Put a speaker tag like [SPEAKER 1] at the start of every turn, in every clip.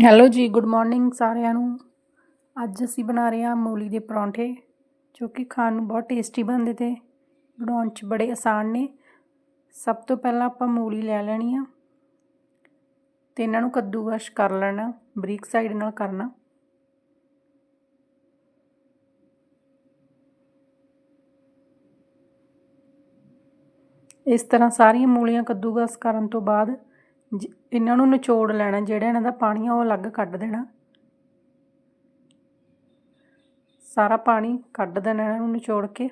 [SPEAKER 1] Hello ਜੀ good morning ਸਾਰਿਆਂ ਨੂੰ। ਅੱਜ ਅਸੀਂ ਬਣਾ ਰਹੇ ਹਾਂ ਮੂਲੀ ਦੇ ਪਰੌਂਠੇ, ਜੋ ਕਿ ਖਾਣ ਨੂੰ ਬਹੁਤ ਟੇਸਟੀ ਬਣਦੇ ਤੇ ਬਣਾਉਣ 'ਚ ਬੜੇ ਆਸਾਨ ਨੇ। ਸਭ ਤੋਂ ਪਹਿਲਾਂ ਆਪਾਂ ਮੂਲੀ ਲੈ ਲੈਣੀ ਆ ਤੇ ਇਹਨਾਂ ਨੂੰ ਕੱਦੂਕਸ਼ ਕਰ ਲੈਣਾ, ਬਰੀਕ ਸਾਈਡ ਨਾਲ ਕਰਨਾ। ਇਸ ਤਰ੍ਹਾਂ ਸਾਰੀਆਂ ਮੂਲੀਆਂ ਕੱਦੂਕਸ ਕਰਨ ਤੋਂ ਬਾਅਦ ਜ, ਇਹਨਾਂ ਨੂੰ ਨਿਚੋੜ ਲੈਣਾ, ਜਿਹੜਾ ਇਹਨਾਂ ਦਾ ਪਾਣੀ ਆ ਉਹ ਅਲੱਗ ਕੱਢ ਦੇਣਾ। ਸਾਰਾ ਪਾਣੀ ਕੱਢ ਦੇਣਾ ਇਹਨਾਂ ਨੂੰ ਨਿਚੋੜ ਕੇ।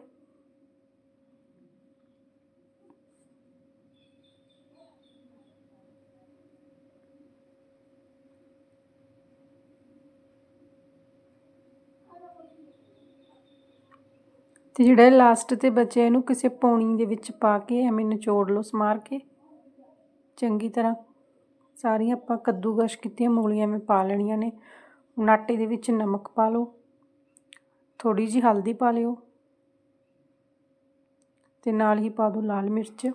[SPEAKER 1] ਤੇ ਜਿਹੜਾ ਲਾਸਟ ਤੇ ਬਚਿਆ ਇਹਨੂੰ ਕਿਸੇ ਪੌਣੀ ਦੇ ਵਿੱਚ ਪਾ ਕੇ ਐਵੇਂ ਨਿਚੋੜ ਲਓ, ਸਮਾਰ ਕੇ। ਚੰਗੀ ਤਰ੍ਹਾਂ। ਸਾਰੀਆਂ ਆਪਾਂ ਕੱਦੂਕਸ਼ ਕੀਤੀਆਂ, ਮੂਲੀਆਂ ਮੈਂ ਪਾ ਲੈਣੀਆਂ ਨੇ। ਹੁਣ ਆਟੇ ਦੇ ਵਿੱਚ ਨਮਕ ਪਾ ਲਓ। ਥੋੜੀ ਜੀ ਹਲਦੀ ਪਾ ਲਿਓ। ਤੇ ਨਾਲ ਹੀ ਪਾ ਦਿਓ ਲਾਲ ਮਿਰਚ।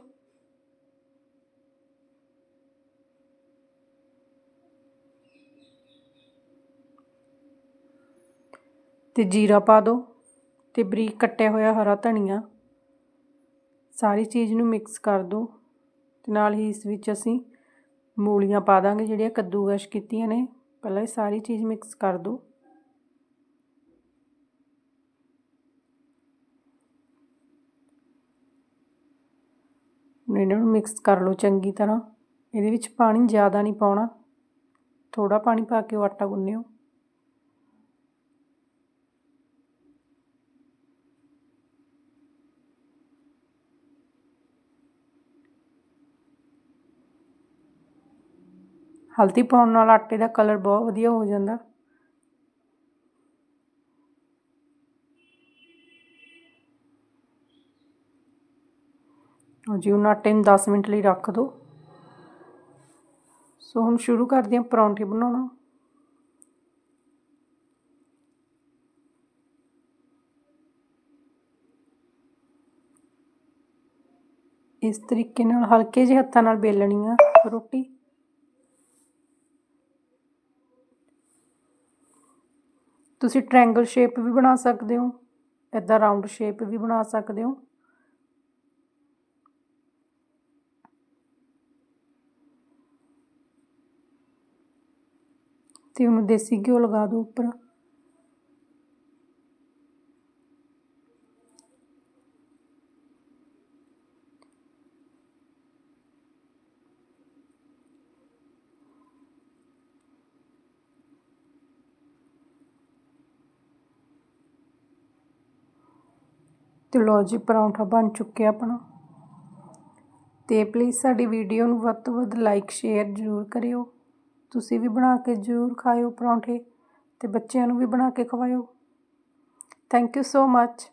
[SPEAKER 1] ਤੇ ਜੀਰਾ ਪਾ ਦਿਓ ਤੇ ਬਰੀਕ ਕੱਟਿਆ ਹੋਇਆ ਹਰਾ ਧਨੀਆ। ਸਾਰੀ ਚੀਜ਼ ਨੂੰ ਮਿਕਸ ਕਰ ਦਿਓ ਤੇ ਨਾਲ ਹੀ ਇਸ ਵਿੱਚ ਅਸੀਂ ਮੂਲੀਆਂ ਪਾ ਦਾਂਗੇ, ਜਿਹੜੀਆਂ ਕੱਦੂਕਸ਼ ਕੀਤੀਆਂ ਨੇ। ਪਹਿਲਾਂ ਇਹ ਸਾਰੀ ਚੀਜ਼ ਮਿਕਸ ਕਰ ਦਿਓ ਇਹਨਾਂ ਨੂੰ ਮਿਕਸ ਕਰ ਲਓ ਚੰਗੀ ਤਰ੍ਹਾਂ। ਇਹਦੇ ਵਿੱਚ ਪਾਣੀ ਜ਼ਿਆਦਾ ਨਹੀਂ ਪਾਉਣਾ। ਥੋੜਾ ਪਾਣੀ ਪਾ ਕੇ ਉਹ ਆਟਾ ਗੁੰਨਿਓ। ਹਲਦੀ ਪਾਉਣ ਨਾਲ ਆਟੇ ਦਾ ਕਲਰ ਬਹੁਤ ਵਧੀਆ ਹੋ ਜਾਂਦਾ। ਜੀ ਉਹਨਾਂ ਆਟੇ ਨੂੰ 10 ਮਿੰਟ ਲਈ ਰੱਖ ਦਿਓ ਸੋ ਹੁਣ ਸ਼ੁਰੂ ਕਰਦੇ ਹਾਂ ਪਰੌਂਠੇ ਬਣਾਉਣਾ। ਇਸ ਤਰੀਕੇ ਨਾਲ ਹਲਕੇ ਜਿਹੇ ਹੱਥਾਂ ਨਾਲ ਬੇਲਣੀ ਆ ਰੋਟੀ। ਤੁਸੀਂ ਟ੍ਰਾਇੰਗਲ ਸ਼ੇਪ ਵੀ ਬਣਾ ਸਕਦੇ ਹੋ ਇਦਾਂ ਰਾਉਂਡ ਸ਼ੇਪ ਵੀ ਬਣਾ ਸਕਦੇ ਹੋ। ਤੇ ਉਹਨੂੰ ਦੇਸੀ ਘਿਓ ਲਗਾ ਦਿਓ ਉੱਪਰ। ਤੇ ਲੋ ਜੀ, ਪਰੌਂਠਾ ਬਣ ਚੁੱਕਿਆ ਆਪਣਾ। ਤੇ ਪਲੀਜ਼ ਸਾਡੀ ਵੀਡੀਓ ਨੂੰ ਵੱਧ ਤੋਂ ਵੱਧ ਲਾਈਕ ਸ਼ੇਅਰ ਜ਼ਰੂਰ ਕਰਿਓ। ਤੁਸੀਂ ਵੀ ਬਣਾ ਕੇ ਜ਼ਰੂਰ ਖਾਇਓ ਪਰੌਂਠੇ ਤੇ ਬੱਚਿਆਂ ਨੂੰ ਵੀ ਬਣਾ ਕੇ ਖਵਾਇਓ। Thank you so much